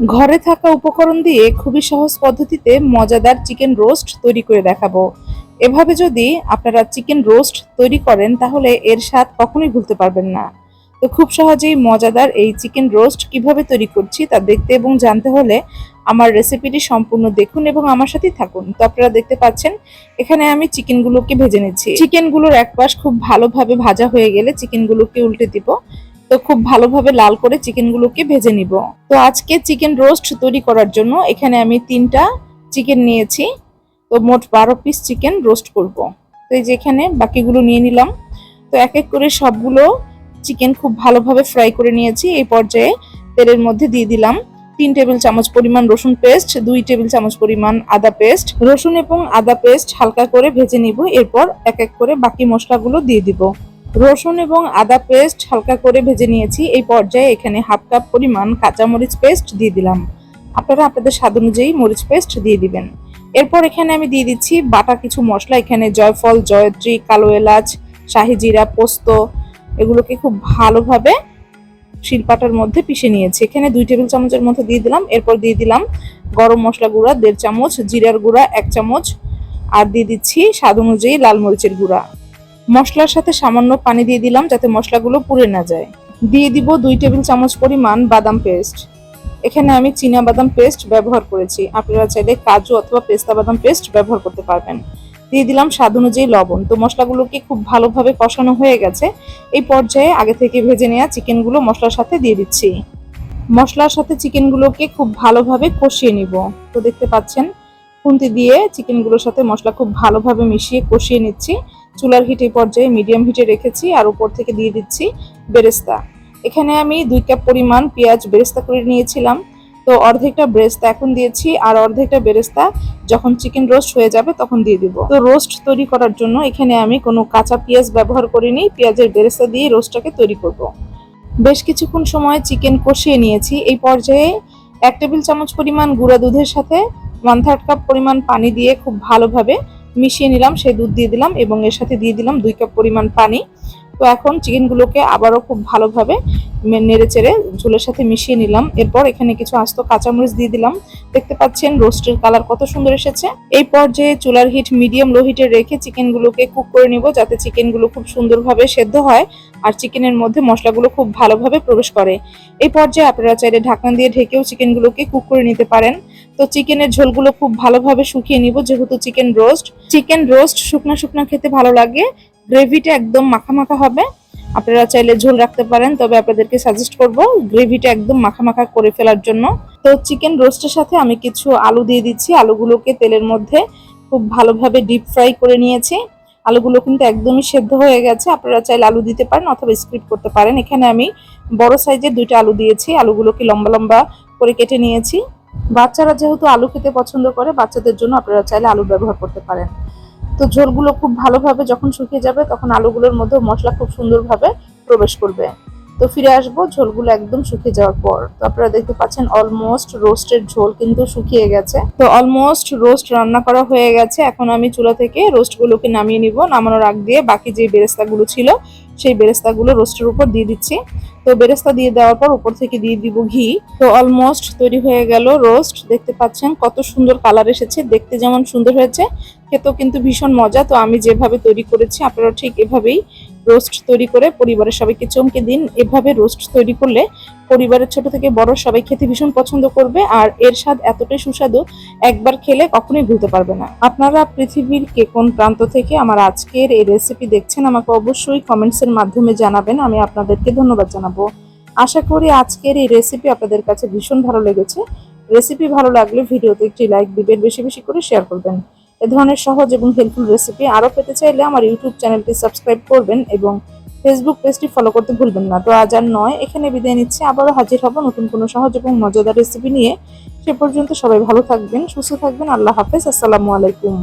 ঘরে থাকা উপকরণ দিয়ে খুবই সহজ পদ্ধতিতে মজাদার চিকেন রোস্ট তৈরি করে দেখাবো। এভাবে যদি আপনারা চিকেন রোস্ট তৈরি করেন, তাহলে এর স্বাদ কখনোই ভুলতে পারবেন না। তো খুব সহজেই মজাদার এই চিকেন রোস্ট কীভাবে তৈরি করছি, তা দেখতে এবং জানতে হলে আমার রেসিপিটি সম্পূর্ণ দেখুন এবং আমার সাথেই থাকুন। তো আপনারা দেখতে পাচ্ছেন, এখানে আমি চিকেনগুলোকে ভেজে নিচ্ছি। চিকেনগুলোর এক পাশ খুব ভালোভাবে ভাজা হয়ে গেলে চিকেনগুলোকে উল্টে দিব। তো খুব ভালোভাবে লাল করে চিকেনগুলোকে ভেজে নিব। তো আজকে চিকেন রোস্ট তৈরি করার জন্য এখানে আমি তিনটা চিকেন নিয়েছি। তো মোট বারো পিস চিকেন রোস্ট করব। তো এই যে এখানে বাকিগুলো নিয়ে নিলাম। তো এক এক করে সবগুলো চিকেন খুব ভালোভাবে ফ্রাই করে নিয়েছি। এই পর্যায়ে তেলের মধ্যে দিয়ে দিলাম তিন টেবিল চামচ পরিমাণ রসুন পেস্ট, দুই টেবিল চামচ পরিমাণ আদা পেস্ট। রসুন এবং আদা পেস্ট হালকা করে ভেজে নিব। এরপর এক এক করে বাকি মশলাগুলো দিয়ে দিব। রসুন এবং আদা পেস্ট হালকা করে ভেজে নিয়েছি। এই পর্যায়ে এখানে হাফ কাপ পরিমাণ কাঁচামরিচ পেস্ট দিয়ে দিলাম। আপনারা আপনাদের স্বাদ অনুযায়ী মরিচ পেস্ট দিয়ে দিবেন। এরপর এখানে আমি দিয়ে দিচ্ছি বাটা কিছু মশলা। এখানে জয়ফল, জয়ত্রী, কালো এলাচ, শাহি জিরা, পোস্ত, এগুলোকে খুব ভালোভাবে শিলপাটার মধ্যে পিষে নিয়েছি। এখানে দুই টেবিল চামচের মতো দিয়ে দিলাম। এরপর দিয়ে দিলাম গরম মশলা গুঁড়া, দেড় চামচ, জিরার গুঁড়া, এক চামচ। আর দিয়ে দিচ্ছি স্বাদ অনুযায়ী লাল মরিচের গুঁড়া। মশলার সাথে সামান্য পানি দিয়ে দিলাম যাতে মশলাগুলো পুড়ে না যায়। দিয়ে দিব দুই টেবিল চামচ পরিমাণ বাদাম পেস্ট। এখানে আমি চীনা বাদাম পেস্ট ব্যবহার করেছি। আপনারা চাইলে কাজু অথবা পেস্তা বাদাম পেস্ট ব্যবহার করতে পারবেন। দিয়ে দিলাম স্বাদ অনুযায়ী লবণ। তো মশলাগুলোকে খুব ভালোভাবে কষানো হয়ে গেছে। এই পর্যায়ে আগে থেকে ভেজে নেওয়া চিকেনগুলো মশলার সাথে দিয়ে দিচ্ছি। মশলার সাথে চিকেনগুলোকে খুব ভালোভাবে কষিয়ে নিব। তো দেখতে পাচ্ছেন, খুন্তি দিয়ে চিকেনগুলোর সাথে মশলা খুব ভালোভাবে মিশিয়ে কষিয়ে নিচ্ছি। চুলার হিট পর্যায়ে মিডিয়াম হিটে রেখেছি আর উপর থেকে দিয়ে দিচ্ছি বেরেস্তা। এখানে আমি দুই কাপ পরিমাণ পেঁয়াজ বেরেস্তা করে নিয়েছিলাম। তো অর্ধেকটা বেরেস্তা এখন দিয়েছি আর অর্ধেকটা বেরেস্তা যখন চিকেন রোস্ট হয়ে যাবে তখন দিয়ে দিব। তো রোস্ট তৈরি করার জন্য এখানে আমি কোনো কাঁচা পেঁয়াজ ব্যবহার করিনি, পেঁয়াজের বেরেস্তা দিয়ে রোস্টটাকে তৈরি করব। বেশ কিছুক্ষণ সময় চিকেন কষিয়ে নিয়েছি। এই পর্যায়ে এক টেবিল চামচ পরিমাণ গুঁড়া দুধের সাথে ওয়ান থার্ড কাপ পরিমাণ পানি দিয়ে খুব ভালোভাবে মিশিয়ে নিলাম সেই দুধ দিয়ে দিলাম এবং এর সাথে দিয়ে দিলাম দুই কাপ পরিমাণ পানি। তো এখন চিকেনগুলোকে আবারও খুব ভালোভাবে নেড়ে চেড়ে ঝোলের সাথে মিশিয়ে নিলাম। এরপর এখানে কিছু আস্ত কাঁচামরিচ দিয়ে দিলাম। দেখতে পাচ্ছেন রোস্টের কালার কত সুন্দর এসেছে। এই পর্যায়ে চুলার হিট মিডিয়াম লো হিটে রেখে চিকেনগুলোকে কুক করে নিব যাতে চিকেনগুলো খুব সুন্দরভাবে সেদ্ধ হয় আর চিকেনের মধ্যে মশলাগুলো খুব ভালোভাবে প্রবেশ করে। এই পর্যায়ে আপনারা চাইলে ঢাকনা দিয়ে ঢেকেও চিকেনগুলোকে কুক করে নিতে পারেন। তো চিকেনের ঝোলগুলো খুব ভালোভাবে শুকিয়ে নিব যেহেতু চিকেন রোস্ট চিকেন রোস্ট শুকনা শুকনা খেতে ভালো লাগে। গ্রেভিটা একদম মাখা মাখা হবে। আপনারা চাইলে ঝোল রাখতে পারেন, তবে আপনাদেরকে সাজেস্ট করব গ্রেভিটা একদম মাখা মাখা করে ফেলার জন্য। তো চিকেন রোস্টের সাথে আমি কিছু আলু দিয়ে দিচ্ছি। আলুগুলোকে তেলের মধ্যে খুব ভালোভাবে ডিপ ফ্রাই করে নিয়েছি। আলুগুলো কিন্তু একদমই সেদ্ধ হয়ে গেছে। আপনারা চাইলে আলু দিতে পারেন অথবা স্ক্রিপ করতে পারেন। এখানে আমি বড় সাইজের দুইটা আলু দিয়েছি। আলুগুলোকে লম্বা লম্বা করে কেটে নিয়েছি। বাচ্চারা যেহেতু আলু খেতে পছন্দ করে, বাচ্চাদের জন্য আপনারা চাইলে আলু ব্যবহার করতে পারেন। তো ঝোলগুলো খুব ভালোভাবে যখন শুকিয়ে যাবে, তখন আলুগুলোর মধ্যে মশলা খুব সুন্দরভাবে প্রবেশ করবে। তো ফিরে আসব ঝোলগুলো একদম শুকিয়ে যাওয়ার পর। তো আপনারা দেখতে পাচ্ছেন অলমোস্ট রোস্টের ঝোল কিন্তু শুকিয়ে গেছে। তো অলমোস্ট রোস্ট রান্না করা হয়ে গেছে। এখন আমি চুলা থেকে রোস্টগুলোকে নামিয়ে নিব। নামানোর আগ দিয়ে বাকি যে বেরেস্তাগুলো ছিল, সেই বেরেস্তাগুলো রোস্টের উপর দিয়ে দিচ্ছি। তো বেরেস্তা দিয়ে দেওয়ার পর উপর থেকে দিয়ে দিব ঘি। তো অলমোস্ট তৈরি হয়ে গেল রোস্ট দেখতে পাচ্ছেন কত সুন্দর কালার এসেছে। দেখতে যেমন সুন্দর হয়েছে খেতেও কিন্তু ভীষণ মজা। তো আমি যেভাবে তৈরি করেছি, আপনারা ঠিক এভাবেই রোস্ট তৈরি করে পরিবারের সবাইকে চমকে দিন। এভাবে রোস্ট তৈরি করলে পরিবারের ছোট থেকে বড় সবাই খেতে ভীষণ পছন্দ করবে আর এর স্বাদ এতটাই সুস্বাদু, একবার খেলে কখনোই ভুলতে পারবে না। আপনারা পৃথিবীর কে কোন প্রান্ত থেকে আমার আজকের এই রেসিপি দেখছেন, আমাকে অবশ্যই কমেন্টসের মাধ্যমে জানাবেন। আমি আপনাদেরকে ধন্যবাদ জানাব। আশা করি আজকের এই রেসিপি আপনাদের কাছে ভীষণ ভালো লেগেছে। রেসিপি ভালো লাগলে ভিডিওতে একটি লাইক দিবেন, বেশি বেশি করে শেয়ার করবেন। এ ধরনের সহজ এবং হেল্পফুল রেসিপি আরও পেতে চাইলে আমার ইউটিউব চ্যানেলটি সাবস্ক্রাইব করবেন এবং ফেসবুক পেজটি ফলো করতে ভুলবেন না। তো আজ আর নয়, এখানে বিদায় নিচ্ছে। আবারও হাজির হব নতুন কোনো সহজ এবং মজাদার রেসিপি নিয়ে। সে পর্যন্ত সবাই ভালো থাকবেন, সুস্থ থাকবেন। আল্লাহ হাফেজ। আসসালামু আলাইকুম।